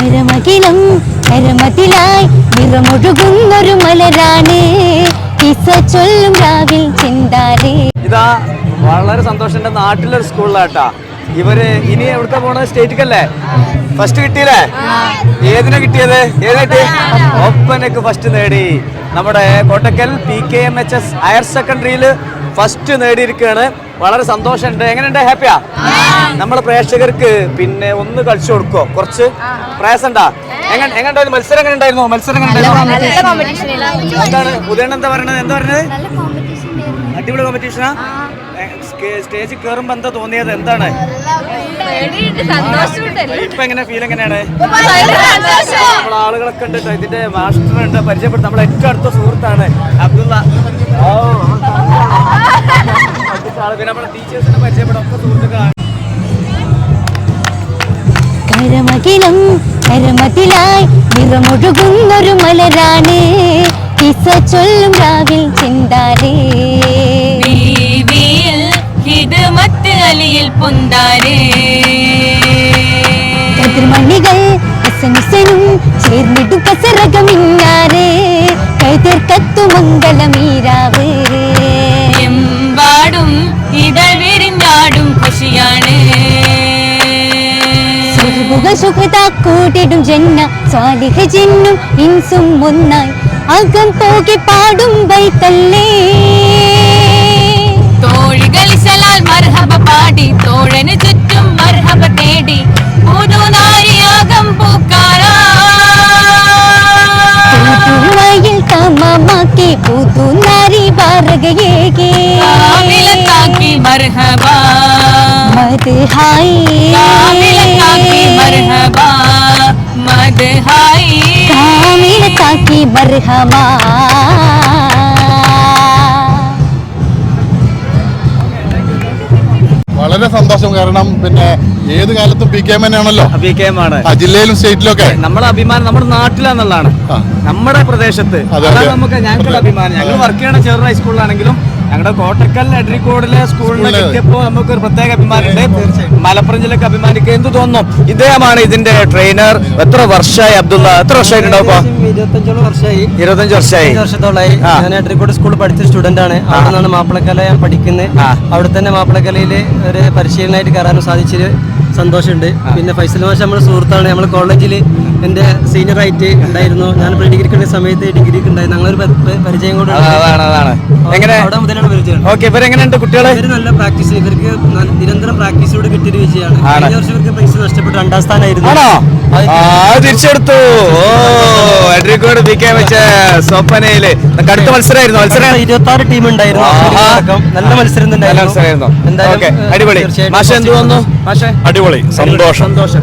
കരമകിലം നിറമൊഴുകുന്ന നിറമൊഴുകുന്നൊരു മലരാണ്. ചൊല്ലും രാവിൽ ചിന്താരേ ഇതാ വളരെ സന്തോഷം നാട്ടിലൊരു സ്കൂളിലാട്ടാ. ഇവർ ഇനി എവിടുത്തെ പോണത്? സ്റ്റേറ്റിക്കല്ലേ? ഫസ്റ്റ് കിട്ടിയല്ലേ? ഏതിനെ കിട്ടിയത്? ഏതിനാ കിട്ടി ഒപ്പനക്ക് ഫസ്റ്റ് നേടി. നമ്മുടെ Kottakkal P K M H S higher സെക്കൻഡറിയിൽ first നേടിയിരിക്കുകയാണ്. വളരെ സന്തോഷമുണ്ട്. എങ്ങനെയുണ്ട് ഹാപ്പിയാ? നമ്മളെ പ്രേക്ഷകർക്ക് പിന്നെ ഒന്ന് കളിച്ചു കൊടുക്കോ? കുറച്ച് പ്രയാസണ്ടാ എങ്ങനെ എങ്ങനെ മത്സരം എങ്ങനെ ഉണ്ടായിരുന്നു? മത്സരം എങ്ങനെ എന്താണ്? ഉദയൻ എന്താ പറയണത്? എന്താ പറയുന്നത് അടിപൊളി കോമ്പറ്റീഷനാ സ്റ്റേജിൽ കയറുമ്പോ എന്താ തോന്നിയത്? എന്താണ്? ഇപ്പൊ എങ്ങനെ ഫീൽ എങ്ങനെയാണ്? നമ്മൾ ആളുകളൊക്കെ ഉണ്ട്. ഇതിന്റെ മാസ്റ്റർ ഉണ്ട്. പരിചയപ്പെടുത്ത നമ്മളെ ഏറ്റവും അടുത്ത സുഹൃത്താണ് അബ്ദുള്ള. ഓ, അടുത്ത ആൾ. പിന്നെ നമ്മുടെ ടീച്ചേഴ്സിനെ പരിചയപ്പെടും. ഒക്കെ സുഹൃത്തുക്കളാണ്. കരമകിലം കരമതിലായി നിറമൊഴുകുന്നൊരു മലരാണ്. ഇസ ചൊല്ലും രാവിൽ ചിന്താരേ. ഹിദ്മത്ത് അലിയിൽ പൊന്താരേ. കതിർമണികൾ അസനുസനും ചേർന്നിടും കസരകമിന്നാറ് കൈതീർക്കത്തു മംഗളമീരാവ് സുഖത കൂട്ടിടും ജന്ന സ്വാലിഹ ജിന്നും ഇൻസും ഒന്നായി അകം പോകെ പാടും ബൈത്തല്ലേ തോഴികൾ സലാൽ മർഹബ പാടി തോഴന് ചുറ്റും മർഹബ തേടി പുതുനാരിയാകം പൂക്കാരാ പൂത്തുവയിൽ തമമാക്കി പൂത്തുനാരി ബാരകയേകേ കാവിലത്താക്കി മർഹബ മദ്ഹായി കാവിലത്താക്കി മർഹബ മദ്ഹായി വളരെ സന്തോഷം. കാരണം പിന്നെ ഏത് കാലത്തും പി കെ എം ആണല്ലോ പി കെ എം ആണ്. ജില്ലയിലും സ്റ്റേറ്റിലും ഒക്കെ നമ്മുടെ അഭിമാനം നമ്മുടെ നാട്ടിലാന്നുള്ളതാണ്. നമ്മുടെ പ്രദേശത്ത്. അതെ, അതാണ് നമുക്ക് ഞങ്ങളുടെ അഭിമാനം. ഞങ്ങൾ വർക്ക് ചെയ്യണ ചെറുതായി ഹൈസ്കൂളിലാണെങ്കിലും ഞങ്ങളുടെ കോട്ടക്കൽ അഡ്രിക്കോടിലെ സ്കൂളിനെ സ്കൂളിൽ. കിട്ടിയപ്പോൾ നമുക്ക് ഒരു പ്രത്യേക അഭിമാനമുണ്ട് മലപ്പുറം ജില്ലക്ക് അഭിമാനിക്കുക എന്ത് തോന്നുന്നു. ഇദ്ദേഹമാണ് ഇതിന്റെ ട്രെയിനർ എത്ര വർഷമായി അബ്ദുള്ള? എത്ര വർഷമായിട്ടുണ്ടാവും ഇരുപത്തഞ്ചോളം വർഷമായി ഇരുപത്തഞ്ച് വർഷമായി ആ. ഞാൻ അഡ്രിക്കോട് സ്കൂളിൽ പഠിച്ച സ്റ്റുഡന്റ് ആണ്. അവിടെ നിന്നാണ് മാപ്പിളക്കല ഞാൻ പഠിക്കുന്നത് അവിടെ തന്നെ മാപ്പിളക്കലയിൽ ഒരു പരിശീലനമായിട്ട് കയറാനും സാധിച്ചൊരു സന്തോഷമുണ്ട്. പിന്നെ ഫൈസൽ മാഷ് നമ്മുടെ സുഹൃത്താണ്. നമ്മൾ കോളേജിൽ എന്റെ സീനിയർ ആയിട്ട് ഉണ്ടായിരുന്നു. ഞാൻ പ്രീ ഡിഗ്രിക്ക് സമയത്ത് ഡിഗ്രിക്ക് ഉണ്ടായിരുന്നു. ഞങ്ങളൊരു പരിചയം കൂടെ അതാണ് അതാണ്. എങ്ങനെ? ഓക്കെ ഇവരെങ്ങനെയുണ്ട് കുട്ടികളെ? നല്ല പ്രാക്ടീസ് ഇവർക്ക് നിരന്തരം പ്രാക്ടീസിലൂടെ കിട്ടിയൊരു വിജയമാണ്. കഴിഞ്ഞ വർഷം ഇവർക്ക് പൈസ നഷ്ടപ്പെട്ട് രണ്ടാം സ്ഥാനമായിരുന്നു. ആണോ? തിരിച്ചെടുത്തു. അഡ്രിക്കോട് പി കെ വെച്ച സ്വപ്നയിൽ. അടുത്ത മത്സരമായിരുന്നു മത്സരം? ഇരുപത്തി ആറ് ടീം ഉണ്ടായിരുന്നു. നല്ല മത്സരം അടിപൊളി. മാഷെ എന്ത് വന്നു മാഷെ. അടിപൊളി. സന്തോഷം. സന്തോഷം.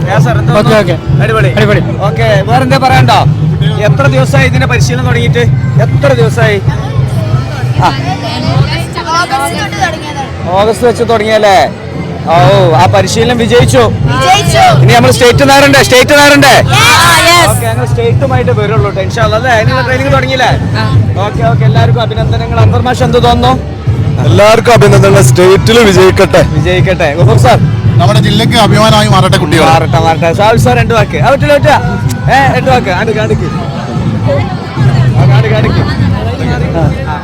Okay, okay. അടിപൊളി. അടിപൊളി. ഓക്കെ വേറെന്താ പറയണ്ടോ? എത്ര ദിവസമായി ഇതിന്റെ പരിശീലനം തുടങ്ങിയിട്ട്? എത്ര ദിവസമായി? ഓഗസ്റ്റ് വെച്ച് തുടങ്ങിയല്ലേ? ഓ ആ പരിശീലനം വിജയിച്ചു. ഇനി നമ്മൾ സ്റ്റേറ്റ് നേരണ്ടേ സ്റ്റേറ്റ് നേരണ്ടേ സ്റ്റേറ്റുമായിട്ട് വരുള്ളൂ ടെൻഷൻ അല്ലേ? അതിനുള്ള ട്രെയിനിങ് തുടങ്ങിയില്ലേ? ഓക്കെ ഓക്കെ എല്ലാവർക്കും അഭിനന്ദനങ്ങൾ. അന്തർമാഷം എന്ത് തോന്നുന്നു? എല്ലാവർക്കും അഭിനന്ദനങ്ങൾ. സ്റ്റേറ്റിൽ വിജയിക്കട്ടെ. വിജയിക്കട്ടെ. സാർ? നമ്മുടെ ജില്ലക്ക് അഭിമാനമായി മാറട്ടെ കുട്ടികൾ മാറട്ടെ മാറട്ടെ. സാർ സാർ രണ്ട് വാക്ക്. ആ പറ്റില്ല പറ്റില്ല ഏ രണ്ട് വാക്ക്. കാണിക്ക്. ആ,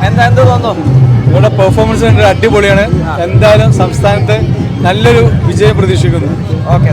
എന്താ എന്ത് തോന്നുന്നു? ഇവിടെ പെർഫോമൻസ് അടിപൊളിയാണ്. എന്തായാലും സംസ്ഥാനത്ത് നല്ലൊരു വിജയം പ്രതീക്ഷിക്കുന്നു. ഓക്കെ